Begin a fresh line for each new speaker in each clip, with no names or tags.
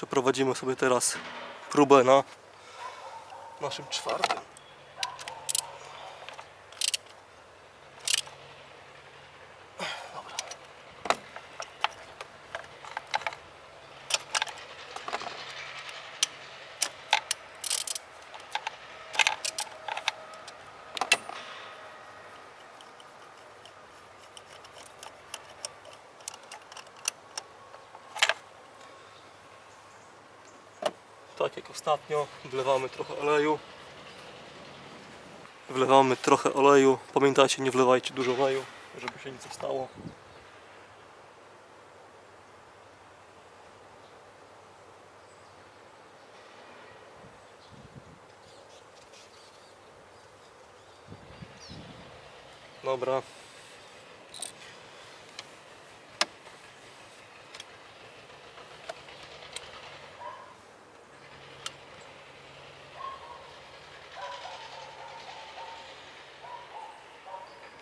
Przeprowadzimy sobie teraz próbę na naszym czwartym. Tak jak ostatnio, wlewamy trochę oleju. Wlewamy trochę oleju. Pamiętajcie, nie wlewajcie dużo oleju, żeby się nic nie stało. Dobra.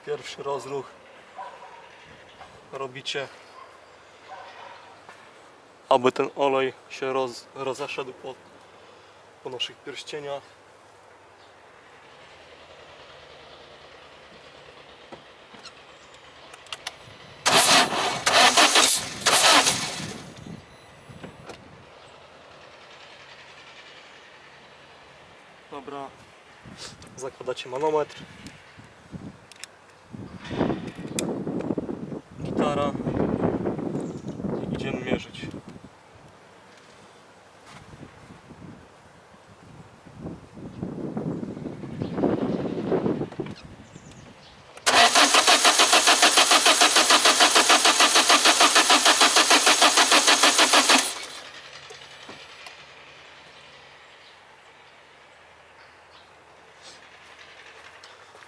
Pierwszy rozruch robicie, aby ten olej się roz, rozeszedł po, po naszych pierścieniach. Dobra, zakładacie manometr.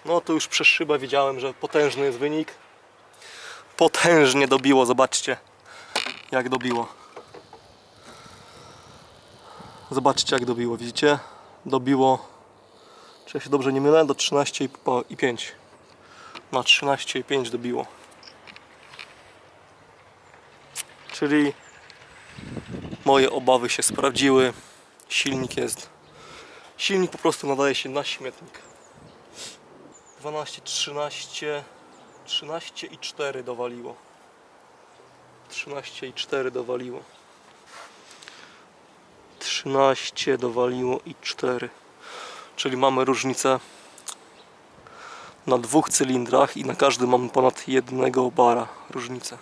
No to już przez szybę widziałem, że potężny jest wynik. Potężnie dobiło, zobaczcie jak dobiło. Zobaczcie jak dobiło, widzicie? Dobiło, czy ja się dobrze nie mylę, do 13,5. Na 13,5 dobiło. Czyli moje obawy się sprawdziły. Silnik jest. Silnik po prostu nadaje się na śmietnik. 12, 13, 13 i 4 dowaliło. 13 i 4 dowaliło. 13 dowaliło i 4. Czyli mamy różnicę na dwóch cylindrach i na każdym mamy ponad jednego bara różnicę.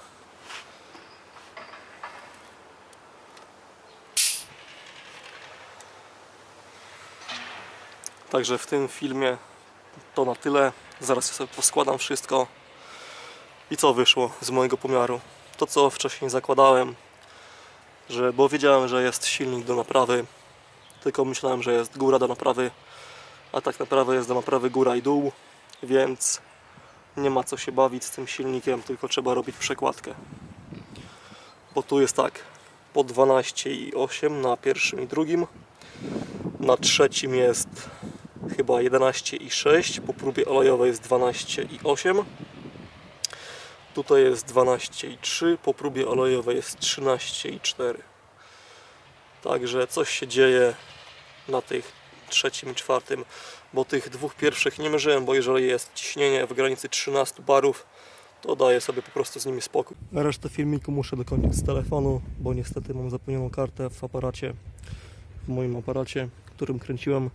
Także w tym filmie to na tyle. Zaraz sobie poskładam wszystko. I co wyszło z mojego pomiaru? To co wcześniej zakładałem, że bo wiedziałem, że jest silnik do naprawy, tylko myślałem, że jest góra do naprawy, a tak naprawdę jest do naprawy góra i dół, więc nie ma co się bawić z tym silnikiem, tylko trzeba robić przekładkę. Bo tu jest tak, po 12,8 na pierwszym i drugim, na trzecim jest chyba 11,6, po próbie olejowej jest 12,8. Tutaj jest 12,3, po próbie olejowej jest 13,4. Także coś się dzieje na tych trzecim i czwartym, bo tych dwóch pierwszych nie mierzyłem, bo jeżeli jest ciśnienie w granicy 13 barów, to daję sobie po prostu z nimi spokój. Resztę filmiku muszę dokończyć z telefonu, bo niestety mam zapełnioną kartę w aparacie, w moim aparacie, którym kręciłem.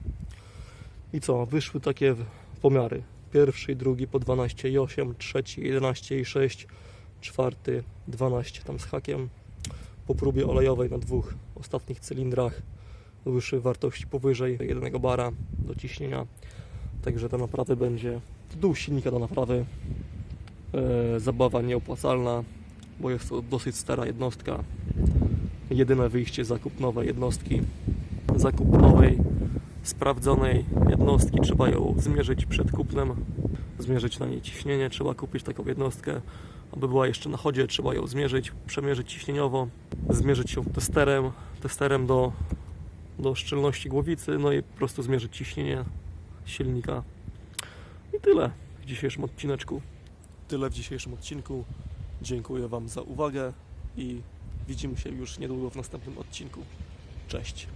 I co? Wyszły takie pomiary. Pierwszy drugi po 12,8, trzeci 11,6, czwarty 12 tam z hakiem. Po próbie olejowej na dwóch ostatnich cylindrach wyszły wartości powyżej 1 bara do ciśnienia. Także to naprawdę będzie dół silnika do naprawy. E, zabawa nieopłacalna, bo jest to dosyć stara jednostka. Jedyne wyjście zakup nowej jednostki. Zakup nowej sprawdzonej jednostki, trzeba ją zmierzyć przed kupnem, zmierzyć na niej ciśnienie, trzeba kupić taką jednostkę, aby była jeszcze na chodzie, trzeba ją zmierzyć, przemierzyć ciśnieniowo, zmierzyć ją testerem, testerem do, do szczelności głowicy, no i po prostu zmierzyć ciśnienie silnika. I tyle w dzisiejszym odcineczku. Tyle w dzisiejszym odcinku. Dziękuję Wam za uwagę i widzimy się już niedługo w następnym odcinku. Cześć.